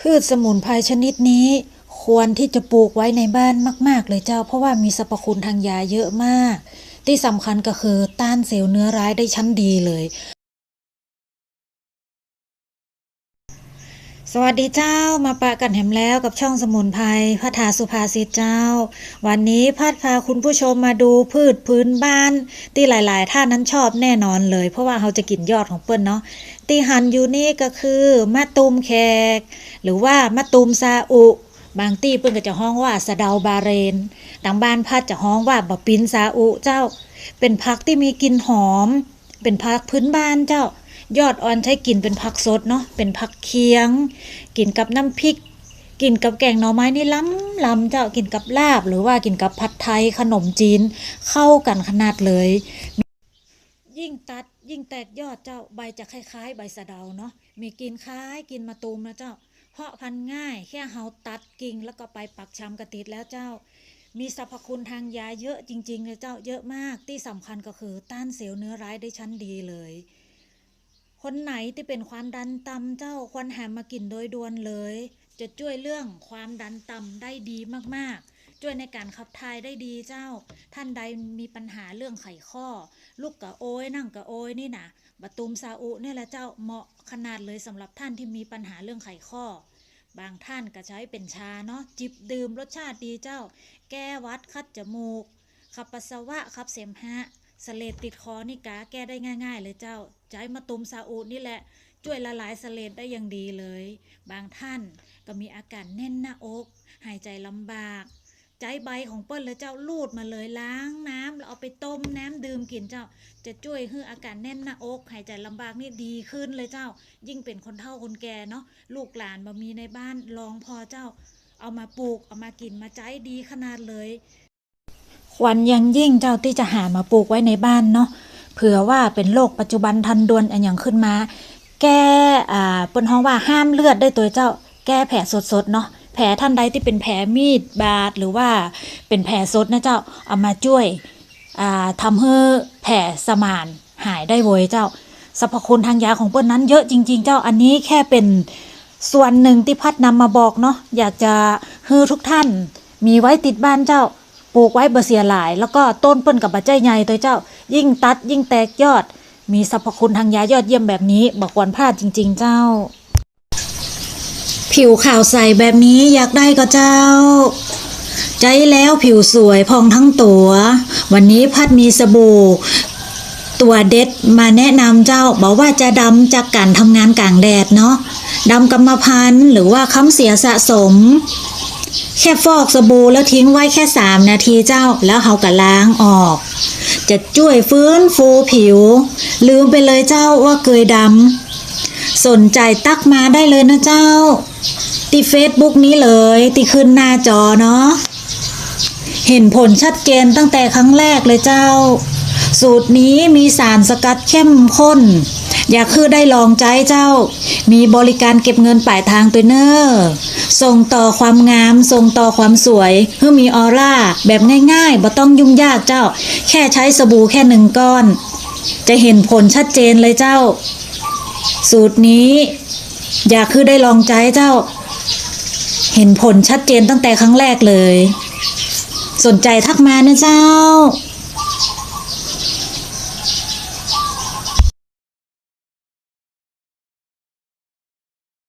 พืชสมุนไพรชนิดนี้ ควรที่จะปลูกไว้ในบ้านมาก ๆ เลยเจ้า เพราะว่ามีสรรพคุณทางยาเยอะมาก ที่สำคัญก็คือต้านเซลล์เนื้อร้ายได้ชั้นดีเลย สวัสดีเจ้ามาปะกันแหมแล้วกับช่องสมุนไพรพัฒาสุภาษิตเจ้า วันนี้พัดพาคุณผู้ชมมาดูพืชพื้นบ้าน ที่หลาย ๆ ท่านนั้นชอบแน่นอนเลย เพราะว่าเราจะกินยอดของเปิ้ลเนาะที่หันอยู่นี่ก็คือมะตูมแขก หรือว่ามะตูมซาอุ บางที่เปิ้ลก็จะฮ้องว่าสะเดาบาเรนต่างบ้านพัดจะฮ้องว่าบะปินซาอุเจ้า เป็นผักที่มีกลิ่นหอม เป็นผักพื้นบ้านเจ้า ยอดอ่อนใช้กินเป็นผักสดเนาะเป็นผักเคียง กินกับน้ำพริก กินกับแกงหน่อไม้นี่ล้ำล้ำเจ้ากินกับลาบ หรือว่ากินกับผัดไทยขนมจีน เข้ากันขนาดเลย ยิ่งตัดยิ่งแตกยอดเจ้าใบจะคล้าย ๆ ใบสะเดาเนาะมีกินคล้ายกินมะตูมนะเจ้า เพาะพันธุ์ง่ายแค่เฮาตัดกิ่งแล้วก็ไปปักชำกระติดแล้วเจ้ามีสรรพคุณทางยาเยอะจริงๆเลยเจ้าเยอะมากที่สำคัญก็คือต้านเซลล์เนื้อร้ายได้ชั้นดีเลย คนไหนที่เป็นความดันต่ำเจ้าควรหามากินโดยด่วนเลย จะช่วยเรื่องความดันต่ำได้ดีมากๆ ช่วยในการขับถ่ายได้ดีเจ้า ท่านใดมีปัญหาเรื่องไขข้อ ลูกกะโอยนั่งกะโอยนี่นะบะตูมซาอุเนี่ยแหละเจ้าเหมาะขนาดเลยสำหรับท่านที่มีปัญหาเรื่องไขข้อ บางท่านก็ใช้เป็นชาเนาะจิบดื่มรสชาติดีเจ้า แก้วัดคัดจมูกขับปัสสาวะขับเสมหะ สเลดติดคอนี่กาแก้ได้ง่าย ๆ เลยเจ้าใช้มะตูมซาอุนี่แหละช่วยละลายสเลดได้อย่างดีเลย บางท่านก็มีอาการแน่นหน้าอก หายใจลำบากใจใบของเปิ้ลเลยเจ้าลูดมาเลยล้างน้ำแล้วเอาไปต้มน้ำดื่มกินเจ้า จะช่วยให้อาการแน่นหน้าอกหายใจลำบากนี่ดีขึ้นเลยเจ้า ยิ่งเป็นคนเฒ่าคนแก่เนาะลูกหลานมามีในบ้านลองพอเจ้า เอามาปลูกเอามากินมาใจดีขนาดเลย วรยังยิ่งเจ้าที่จะหามาปลูกไว้ในบ้านเนาะเผื่อว่าเป็นโรคปัจจุบันทันด่วนอันอย่างขึ้นมา แก้อ่าปนฮ้องว่าห้ามเลือดได้ตัวเจ้าแก้แผลสดๆเนาะแผลท่านใดที่เป็นแผลมีดบาดหรือว่าเป็นแผลสดนะเจ้าเอามาช่วยอ่าทำให้แผลสมานหายได้โวยเจ้าสรรพคุณทางยาของเปิ้นนั้นเยอะจริง ๆ เจ้าอันนี้แค่เป็นส่วนหนึ่งที่พัดนำมาบอกเนาะอยากจะให้ทุกท่านมีไว้ติดบ้านเจ้า ปลูกไว้บ่เสียหลาย แล้วก็ต้นเปิ้นกับบัจใจใหญ่ตัวเจ้า ยิ่งตัดยิ่งแตกยอด มีสรรพคุณทางยายอดเยี่ยมแบบนี้บอกควรพลาดจริง ๆ เจ้า ผิวขาวใสแบบนี้อยากได้ก็เจ้า ใจแล้วผิวสวยพองทั้งตัว วันนี้พัดมีสบู่ตัวเด็ดมาแนะนำเจ้าบอกว่าจะดำจากการทำงานกลางแดดเนาะดำกรรมพันธุ์หรือว่าค้ำเสียสะสม แค่ฟอกสบู่แล้วทิ้งไว้แค่3นาทีเจ้าแล้วเฮาก็ล้างออก จะช่วยฟื้นฟูผิว ลืมไปเลยเจ้าว่าเคยดำสนใจตักมาได้เลยนะเจ้าที่เฟซบุ๊กนี้เลยที่ขึ้นหน้าจอเนาะเห็นผลชัดเจนตั้งแต่ครั้งแรกเลยเจ้า สูตรนี้มีสารสกัดเข้มข้น อยากคือได้ลองใจเจ้า มีบริการเก็บเงินปลายทางตัวเนอร์ส่งต่อความงาม ส่งต่อความสวยเพื่อมีออร่า แบบง่ายๆบ่ต้องยุ่งยากเจ้า แค่ใช้สบู่แค่หนึ่งก้อน จะเห็นผลชัดเจนเลยเจ้า สูตรนี้ อยากคือได้ลองใจเจ้า เห็นผลชัดเจนตั้งแต่ครั้งแรกเลย สนใจทักมานะเจ้า